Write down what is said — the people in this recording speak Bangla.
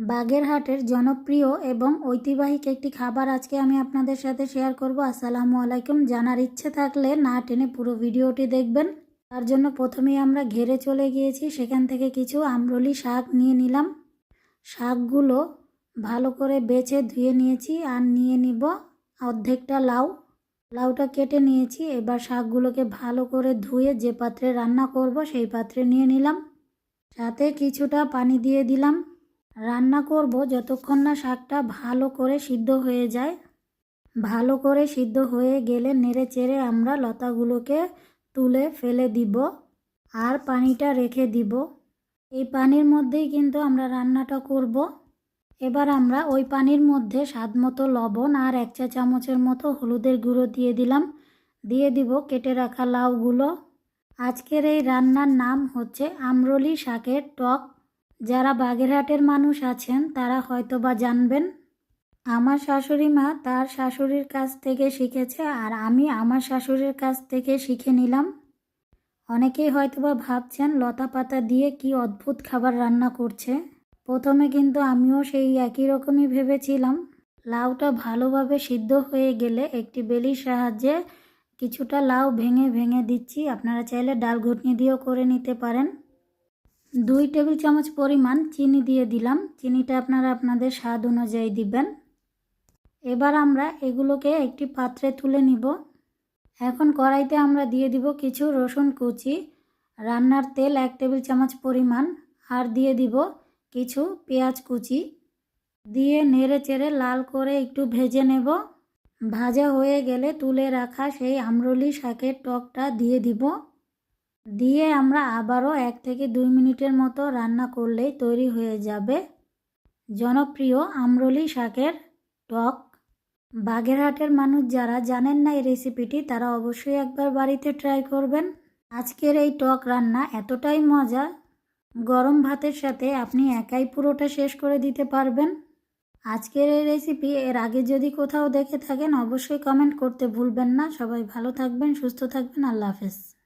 বাগেরহাটের জনপ্রিয় এবং ঐতিহ্যবাহী একটি খাবার আজকে আমি আপনাদের সাথে শেয়ার করব। আসসালামু আলাইকুম। জানার ইচ্ছে থাকলে না টেনে পুরো ভিডিওটি দেখবেন। তার জন্য প্রথমেই আমরা ঘেরে চলে গিয়েছি। সেখান থেকে কিছু আমরলি শাক নিয়ে নিলাম। শাকগুলো ভালো করে বেছে ধুয়ে নিয়েছি আর নিয়ে নিব অর্ধেকটা লাউ। লাউটা কেটে নিয়েছি। এবার শাকগুলোকে ভালো করে ধুয়ে যে পাত্রে রান্না করব সেই পাত্রে নিয়ে নিলাম। সাথে কিছুটা পানি দিয়ে দিলাম। রান্না করব যতক্ষণ না শাকটা ভালো করে সিদ্ধ হয়ে যায়। ভালো করে সিদ্ধ হয়ে গেলে নেড়ে চেড়ে আমরা লতাগুলোকে তুলে ফেলে দিব আর পানিটা রেখে দিব। এই পানির মধ্যেই কিন্তু আমরা রান্নাটা করব। এবার আমরা ওই পানির মধ্যে স্বাদ মতো লবণ আর এক চা চামচের মতো হলুদের গুঁড়ো দিয়ে দিলাম। দিয়ে দিব কেটে রাখা লাউগুলো। আজকের এই রান্নার নাম হচ্ছে আমরলি শাকের টক যারা বাগেরহাটের মানুষ আছেন, তারা হয়তো বা জানবেন, আমার শাশুড়ি মা তার শাশুড়ির কাছ থেকে শিখেছে আর আমি আমার শাশুড়ির কাছ থেকে শিখে নিলাম। অনেকেই হয়তোবা ভাবছেন, লতা পাতা দিয়ে কি অদ্ভুত খাবার রান্না করছে। প্রথমে কিন্তু আমিও সেই একই রকমই ভেবেছিলাম। লাউটা ভালোভাবে সিদ্ধ হয়ে গেলে একটি বেলির সাহায্যে কিছুটা লাউ ভেঙে ভেঙে দিচ্ছি। আপনারা চাইলে ডাল ঘুটনি দিয়েও করে নিতে পারেন। দুই টেবিল চামচ পরিমাণ চিনি দিয়ে দিলাম। চিনিটা আপনারা আপনাদের স্বাদ অনুযায়ী দিবেন। এবার আমরা এগুলোকে একটি পাত্রে তুলে নিব। এখন কড়াইতে আমরা দিয়ে দিব কিছু রসুন কুচি, রান্নার তেল এক টেবিল চামচ পরিমাণ, আর দিয়ে দিব কিছু পেঁয়াজ কুচি। দিয়ে নেড়ে চেড়ে লাল করে একটু ভেজে নেব। ভাজা হয়ে গেলে তুলে রাখা সেই আমরলি শাকের টকটা দিয়ে দিব। দিয়ে আমরা আবারও এক থেকে দুই মিনিটের মতো রান্না করলেই তৈরি হয়ে যাবে। জনপ্রিয় আমরলি শাকের টক। বাগেরহাটের মানুষ যারা জানেন না এই রেসিপিটি, তারা অবশ্যই একবার বাড়িতে ট্রাই করবেন। আজকের এই টক রান্না এতটাই মজা, গরম ভাতের সাথে আপনি একাই পুরোটা শেষ করে দিতে পারবেন। আজকের এই রেসিপি এর আগে যদি কোথাও দেখে থাকেন, অবশ্যই কমেন্ট করতে ভুলবেন না। সবাই ভালো থাকবেন, সুস্থ থাকবেন। আল্লাহ হাফেজ।